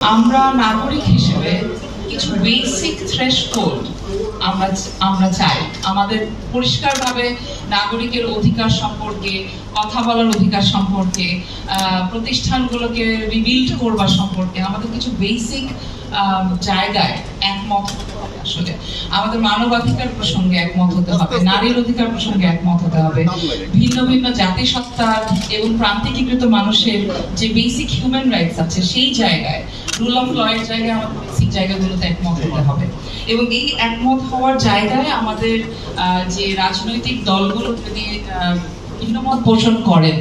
আমরা নাগরিক হিসেবে কিছু বেসিক থ্রেশহোল্ড আমরা আমরা চাই। আমাদের পরিষ্কারভাবে নাগরিকের অধিকার সম্পর্কে, কথা বলার অধিকার সম্পর্কে প্রতিষ্ঠানগুলোকে রিবিল্ড করবার সম্পর্কে আমাদের কিছু বেসিক জায়গায় একমত আসলে। আমাদের মানবাধিকার প্রসঙ্গে একমত হতে হবে, নারীর অধিকার প্রসঙ্গে একমত হতে হবে। ভিন্ন ভিন্ন জাতিসত্তার এবং প্রান্তিকীকৃত মানুষের যে বেসিক হিউম্যান রাইটস আছে সেই জায়গায় রুল অফ জায়গায় আমাদের বেসিক জায়গাগুলোতে একমত হতে হবে। এবং এই একমত হওয়ার জায়গায় আমাদের যে রাজনৈতিক দলগুলো যদি পোষণ করেন,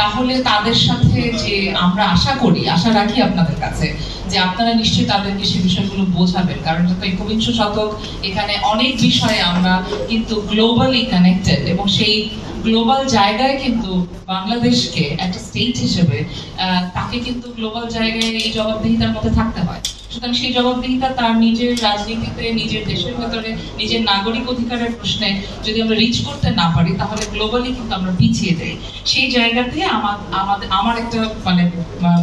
তাহলে তাদের সাথে যে আমরা আশা করি, আশা রাখি আপনাদের কাছে, যে আপনারা নিশ্চয়ই তাদেরকে সে বিষয়গুলো বোঝাবেন। কারণ এটা তো একবিংশ শতক এখানে অনেক বিষয়ে আমরা কিন্তু গ্লোবালি কানেক্টেড এবং সেই গ্লোবাল জায়গায় কিন্তু বাংলাদেশকে, একটা স্টেট হিসেবে তাকে কিন্তু গ্লোবাল জায়গায় এই জবাবদিহিতার মধ্যে থাকতে হয়। সুতরাং সেই জবাবদিহিতা তার নিজের রাজনীতিতে, নিজের দেশের ভেতরে, নিজের নাগরিক অধিকারের প্রশ্নে যদি আমরা রিচ করতে না পারি, তাহলে গ্লোবালি কিন্তু আমরা পিছিয়ে যাই সেই জায়গাতে আমার আমার একটা মানে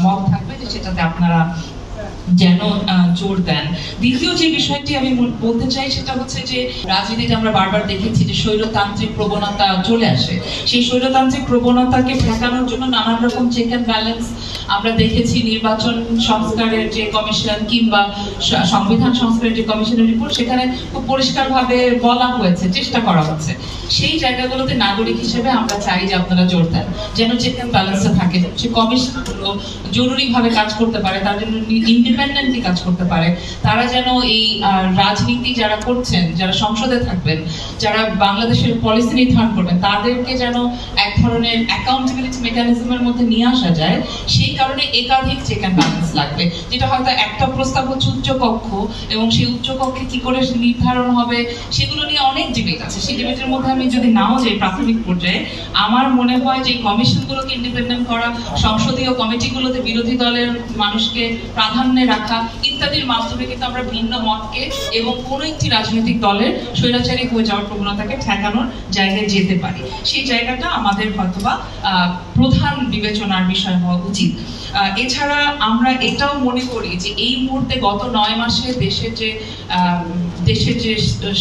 মত থাকবে যে সেটাতে আপনারা যেন জোর দেন। দ্বিতীয় যে বিষয়টি আমি বলতে চাই সেটা হচ্ছে যে, রাজনীতিতে আমরা বারবার দেখেছি যে স্বৈরতান্ত্রিক প্রবণতা চলে আসে। সেই স্বৈরতান্ত্রিক প্রবণতাকে ঠেকানোর জন্য নানান রকম চেক অ্যান্ড ব্যালেন্স আমরা দেখেছি। নির্বাচন সংস্কারের যে কমিশন কিংবা সংবিধান সংস্কারের যে কমিশনের রিপোর্ট সেখানে খুব পরিষ্কারভাবে বলা হয়েছে, চেষ্টা করা হচ্ছে। সেই জায়গাগুলোতে নাগরিক হিসেবে আমরা চাই যে আপনারা জোর দেন, যেন চেক অ্যান্ড ব্যালেন্সে থাকে। সে কমিশনগুলো জরুরিভাবে কাজ করতে পারে, তার জন্য ইন্ডিপেন্ডেন্টলি কাজ করতে পারে, তারা যেন এই রাজনীতি যারা করছেন, যারা সংসদে থাকবেন, যারা বাংলাদেশের পলিসি নির্ধারণ করবেন, তাদেরকে যেন এক ধরনের অ্যাকাউন্টেবিলিটি মেকানিজমের মধ্যে নিয়ে আসা যায়, সেই কারণে একাধিক চেক অ্যান্ড ব্যালেন্স লাগবে, যেটা হয়তো একটা প্রস্তাব হচ্ছে উচ্চ কক্ষ, এবং সেই উচ্চ কক্ষে কি করে নির্ধারণ হবে, সেগুলো নিয়ে অনেক ডিবেট আছে। সেই ডিবেটের মধ্যে আমি যদি নাও যাই প্রাথমিক পর্যায়ে, আমার মনে হয় যে কমিশনগুলোকে ইন্ডিপেন্ডেন্ট করা সংসদীয় কমিটিগুলোতে বিরোধী দলের মানুষকে প্রাধান্যে রাখা ইত্যাদির মাধ্যমে কিন্তু আমরা ভিন্ন মতকে এবং কোনো একটি রাজনৈতিক দলের স্বৈরাচারী হয়ে যাওয়ার প্রবণতাকে ঠেকানোর জায়গায় যেতে পারি। সেই জায়গাটা আমাদের হয়তোবা প্রধান বিবেচনার বিষয় হওয়া উচিত। এছাড়া আমরা এটাও মনে করি যে এই মুহূর্তে গত নয় মাসে দেশের যে দেশের যে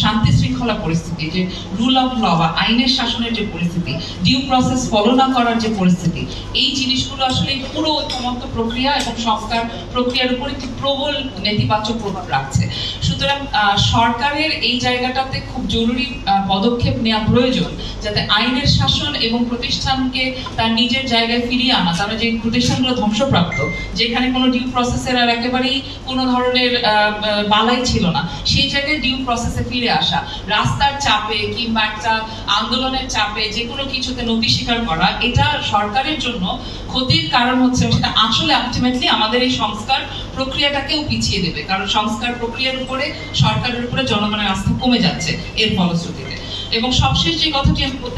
শান্তি শৃঙ্খলা পরিস্থিতি, যে রুল অফ ল বা আইনের শাসনের যে পরিস্থিতি ডিউ প্রসেস ফলো না করার যে পরিস্থিতি, এই জিনিসগুলো আসলে পুরো ঐক্যমত্য প্রক্রিয়া এবং সংস্কার প্রক্রিয়ার উপর একটি প্রবল নেতিবাচক প্রভাব রাখছে। সুতরাং সরকারের এই জায়গাটাতে খুব জরুরি পদক্ষেপ নেওয়া প্রয়োজন যাতে আইনের শাসন এবং প্রতিষ্ঠানকে তার নিজের জায়গায় ফিরিয়ে আনা। তারা যে প্রতিষ্ঠানগুলো ধ্বংসপ্রাপ্ত, যেখানে কোনো ডিউ প্রসেসের আর একেবারেই কোনো ধরনের বালাই ছিল না, সেই জায়গায় ডিউ প্রসেসে ফিরে আসা। রাস্তার চাপে কিংবা একটা আন্দোলনের চাপে যে কোনো কিছুতে নথি স্বীকার করা, এটা সরকারের জন্য ক্ষতির কারণ হচ্ছে সেটা আসলে আলটিমেটলি আমাদের এই সংস্কার প্রক্রিয়াটাকেও পিছিয়ে দেবে। কারণ সংস্কার প্রক্রিয়ার উপরে, সরকারের উপরে জনগণের আস্থা কমে যাচ্ছে এর ফলশ্রুতিতে। এবং সবশেষ যে কথাটি আমি বলতে